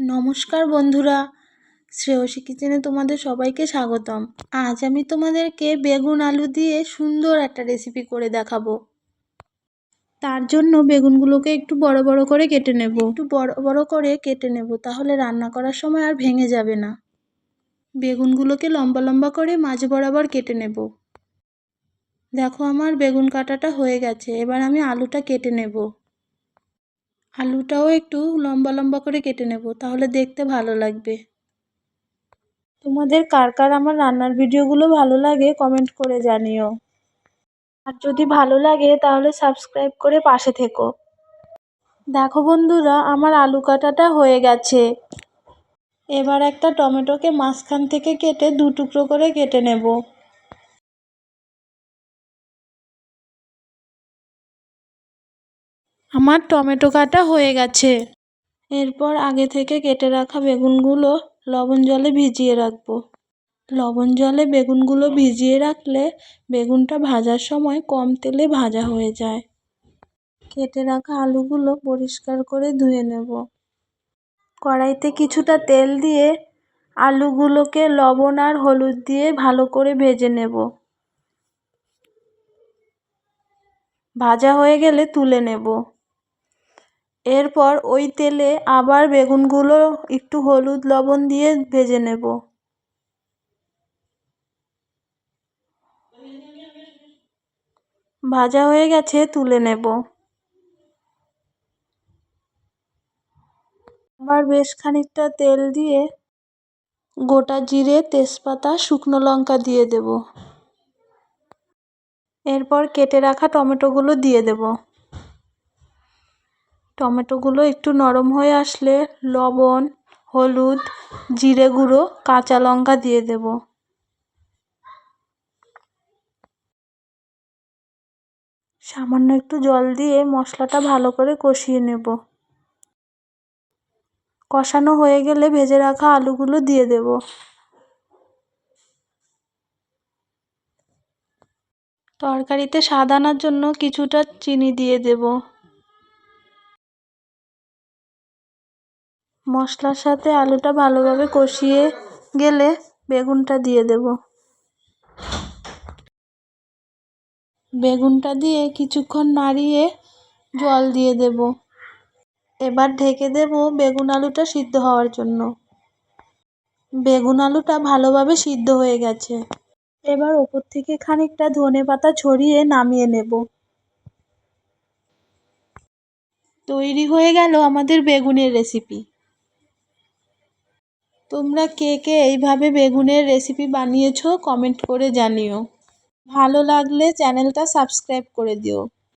নমস্কার বন্ধুরা। শ্রেয়সী কিচেনে তোমাদের সবাইকে স্বাগতম। আজ আমি তোমাদেরকে বেগুন আলু দিয়ে সুন্দর একটা রেসিপি করে দেখাবো। তার জন্য বেগুনগুলোকে একটু বড় বড় করে কেটে নেব। একটু বড় বড় করে কেটে নেব, তাহলে রান্না করার সময় আর ভেঙে যাবে না। বেগুনগুলোকে লম্বা লম্বা করে মাঝ বরাবর কেটে নেব। দেখো আমার বেগুন কাটাটা হয়ে গেছে, এবার আমি আলুটা কেটে নেব। আলুটাও একটু লম্বা লম্বা করে কেটে নেব, তাহলে দেখতে ভালো লাগবে। তোমাদের কার কার আমার রান্নার ভিডিওগুলো ভালো লাগে কমেন্ট করে জানিও। আর যদি ভালো লাগে তাহলে সাবস্ক্রাইব করে পাশে থেকো। দেখো বন্ধুরা, আমার আলু কাটাটা হয়ে গেছে। এবার একটা টমেটোকে মাঝখান থেকে কেটে দু টুকরো করে কেটে নেব। আমার টমেটো কাটা হয়ে গেছে। এরপর আগে থেকে কেটে রাখা বেগুনগুলো লবণ জলে ভিজিয়ে রাখব। লবণ জলে বেগুনগুলো ভিজিয়ে রাখলে বেগুনটা ভাজার সময় কম তেলে ভাজা হয়ে যায়। কেটে রাখা আলুগুলো পরিষ্কার করে ধুয়ে নেব। কড়াইতে কিছুটা তেল দিয়ে আলুগুলোকে লবণ আর হলুদ দিয়ে ভালো করে ভেজে নেব। ভাজা হয়ে গেলে তুলে নেব। এরপর ওই তেলে আবার বেগুনগুলো, একটু হলুদ লবণ দিয়ে ভেজে নেব। ভাজা হয়ে গেছে, তুলে নেব। আবার বেশ খানিকটা তেল দিয়ে গোটা জিরে, তেজপাতা, শুকনো লঙ্কা দিয়ে দেব। এরপর কেটে রাখা টমেটোগুলো দিয়ে দেব। টমেটোগুলো একটু নরম হয়ে আসলে লবণ, হলুদ, জিরে গুঁড়ো, কাঁচা লঙ্কা দিয়ে দেব। সামান্য একটু জল দিয়ে মশলাটা ভালো করে কষিয়ে নেব। কষানো হয়ে গেলে ভেজে রাখা আলুগুলো দিয়ে দেব। তরকারিতে স্বাদ আনার জন্য কিছুটা চিনি দিয়ে দেব। মশলার সাথে আলুটা ভালোভাবে কষিয়ে গেলে বেগুনটা দিয়ে দেব। বেগুনটা দিয়ে কিছুক্ষণ নাড়িয়ে জল দিয়ে দেব। এবার ঢেকে দেব বেগুন আলুটা সিদ্ধ হওয়ার জন্য। বেগুন আলুটা ভালোভাবে সিদ্ধ হয়ে গেছে। এবার ওপর থেকে খানিকটা ধনে পাতা ছড়িয়ে নামিয়ে নেব। তৈরি হয়ে গেল আমাদের বেগুনের রেসিপি। তোমরা কে কে এইভাবে বেগুনের রেসিপি বানিয়েছো কমেন্ট করে জানিও। ভালো লাগলে চ্যানেলটা সাবস্ক্রাইব করে দিও।